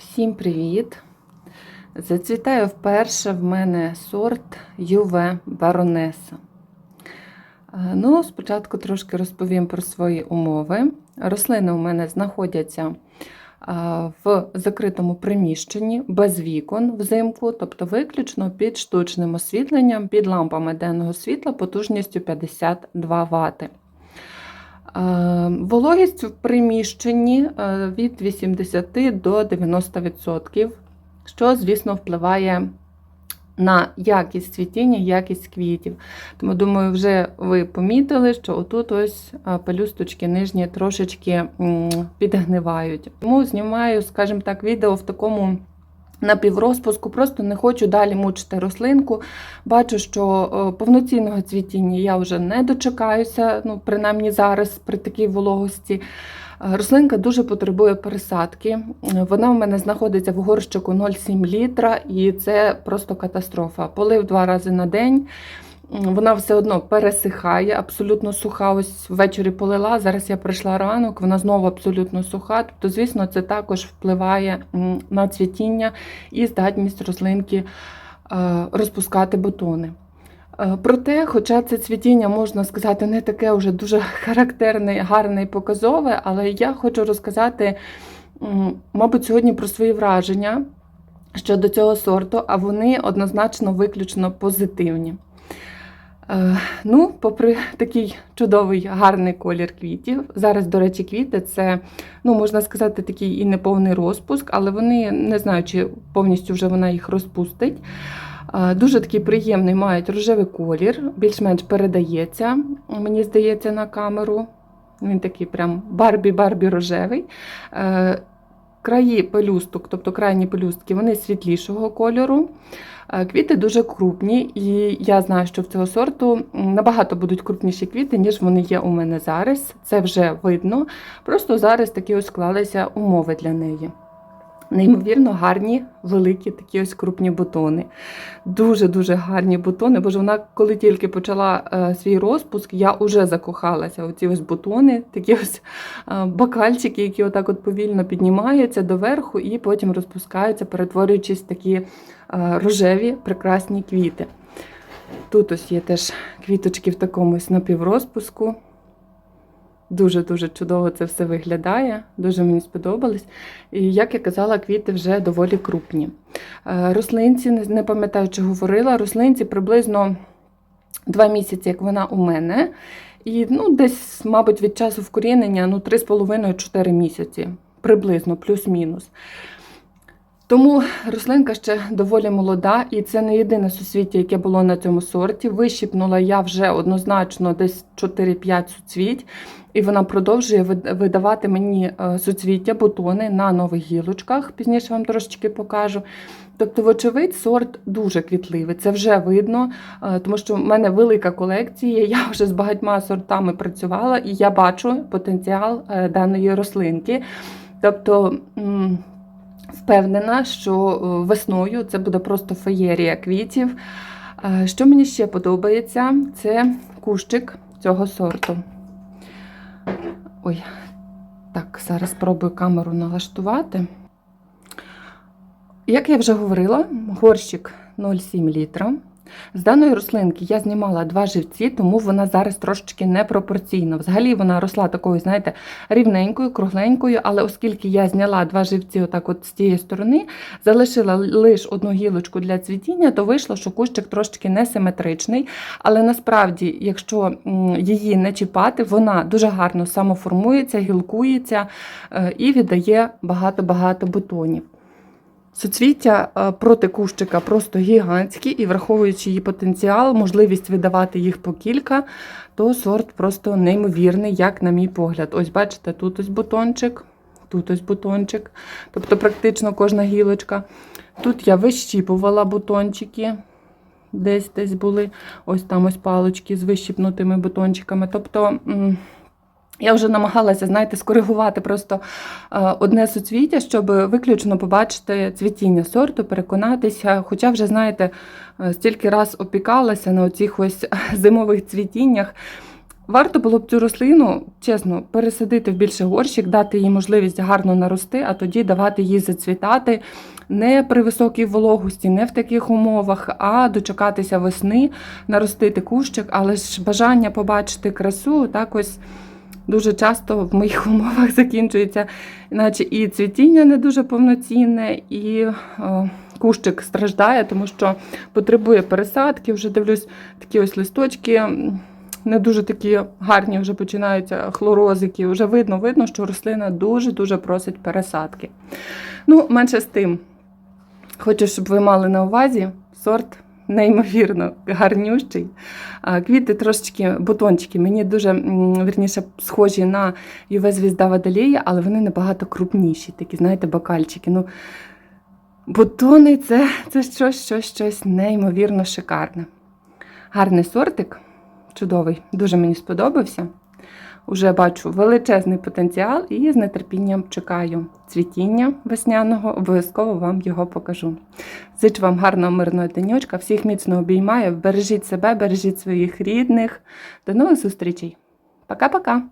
Всім привіт! Зацвітає вперше в мене сорт Юве Баронеса. Е, Ну, спочатку трошки розповім про свої умови. Рослини у мене знаходяться е, в закритому приміщенні без вікон взимку, тобто виключно під штучним освітленням, під лампами денного світла потужністю 52 Вт. Е, Вологість в приміщенні е, від 80 до 90%, що, звісно, впливає на якість цвітіння, якість квітів. Тому, думаю, вже ви помітили, що отут ось е, пелюсточки нижні трошечки підгнивають. Тому знімаю, скажімо так, відео в такому напіврозпуску, просто не хочу далі мучити рослинку. Бачу, що е, повноцінного цвітіння я вже не дочекаюся, ну, принаймні зараз при такій вологості. Е, Рослинка дуже потребує пересадки. Е, Вона в мене знаходиться в горщику 0,7 літра, і це просто катастрофа. Полив два рази на день. Вона все одно пересихає, абсолютно суха. Ось ввечері полила. Зараз я прийшла ранок, вона знову абсолютно суха. Тобто, звісно, це також впливає на цвітіння і здатність рослинки е, розпускати бутони. Е, Проте, хоча це цвітіння, можна сказати, не таке вже дуже характерне, гарне і показове, але я хочу розказати, мабуть, сьогодні про свої враження щодо цього сорту, а вони однозначно виключно позитивні. Е, Ну, попри такий чудовий гарний колір квітів. Зараз, до речі, квіти це, ну, можна сказати, такий і неповний розпуск, але вони не знаю, чи повністю вже вона їх розпустить. Е, Дуже такий приємний, мають рожевий колір, більш-менш передається, мені здається, на камеру. Він такий прям барбі-барбі рожевий. Краї пелюсток, тобто крайні пелюстки, вони світлішого кольору. Е, Квіти дуже крупні, і я знаю, що в цього сорту набагато будуть крупніші квіти, ніж вони є у мене зараз. Це вже видно. Просто зараз такі ось склалися умови для неї. Неймовірно гарні, великі такі ось крупні бутони. Дуже-дуже гарні бутони, бо ж вона, коли тільки почала е, свій розпуск, я вже закохалася. Оці ось бутони, такі ось е, бокальчики, які отак от повільно піднімаються доверху і потім розпускаються, перетворюючись в такі е, рожеві прекрасні квіти. Тут ось є теж квіточки в такому ось напіврозпуску. Дуже-дуже чудово це все виглядає, дуже мені сподобалось. І як я казала, квіти вже доволі крупні. Е, Рослинці, не- пам'ятаю, чи говорила, рослинці приблизно два місяці, як вона у мене. І ну, десь, мабуть, від часу вкорінення ну, 3,5-4 місяці, приблизно, плюс-мінус. Тому рослинка ще доволі молода, і це не єдине суцвіття, яке було на цьому сорті. Вищіпнула я вже однозначно десь 4-5 суцвіть, і вона продовжує видавати мені е, суцвіття, бутони на нових гілочках. Пізніше вам трошечки покажу. Тобто, вочевидь, сорт дуже квітливий. Це вже видно, е, тому що в мене велика колекція. Я вже з багатьма сортами працювала, і я бачу потенціал е, даної рослинки. Тобто. Впевнена, що е, весною це буде просто феєрія квітів. Е, Що мені ще подобається, це кущик цього сорту. Ой, так, зараз спробую камеру налаштувати. Як я вже говорила, горщик 0,7 літра. З даної рослинки я знімала два живці, тому вона зараз трошечки непропорційна. Взагалі вона росла такою, знаєте, рівненькою, кругленькою, але оскільки я зняла два живці отак от з цієї сторони, залишила лише одну гілочку для цвітіння, то вийшло, що кущик трошечки несиметричний. Але насправді, якщо її не чіпати, вона дуже гарно самоформується, гілкується е, і віддає багато-багато бутонів. Суцвіття е, проти кущика просто гігантські, і враховуючи її потенціал, можливість видавати їх по кілька, то сорт просто неймовірний, як на мій погляд. Ось бачите, тут ось бутончик, тут ось бутончик, тобто практично кожна гілочка. Тут я вищіпувала бутончики, десь десь були ось там ось палочки з вищіпнутими бутончиками. Тобто. Я вже намагалася, знаєте, скоригувати просто е, одне суцвіття, щоб виключно побачити цвітіння сорту, переконатися. Хоча вже, знаєте, е, стільки раз опікалася на оцих ось зимових цвітіннях. Варто було б цю рослину, чесно, пересадити в більший горщик, дати їй можливість гарно нарости, а тоді давати їй зацвітати не при високій вологості, не в таких умовах, а дочекатися весни, наростити кущик, але ж бажання побачити красу так ось дуже часто в моїх умовах закінчується, іначе і цвітіння не дуже повноцінне, і е, кущик страждає, тому що потребує пересадки. Вже дивлюсь, такі ось листочки. Не дуже такі гарні вже починаються хлорозики. Вже видно, видно, що рослина дуже-дуже просить пересадки. Ну, менше з тим, хочу, щоб ви мали на увазі сорт неймовірно гарнющий. Квіти трошечки, бутончики, мені дуже м, вірніше схожі на UV звізда Водолія, але вони набагато крупніші, такі, знаєте, бокальчики. Ну, бутони це, це щось, щось, щось неймовірно шикарне. Гарний сортик, чудовий, дуже мені сподобався. Уже бачу величезний потенціал і з нетерпінням чекаю цвітіння весняного, обов'язково вам його покажу. Зичу вам гарного мирного денечка, всіх міцно обіймаю, бережіть себе, бережіть своїх рідних. До нових зустрічей. Пока-пока!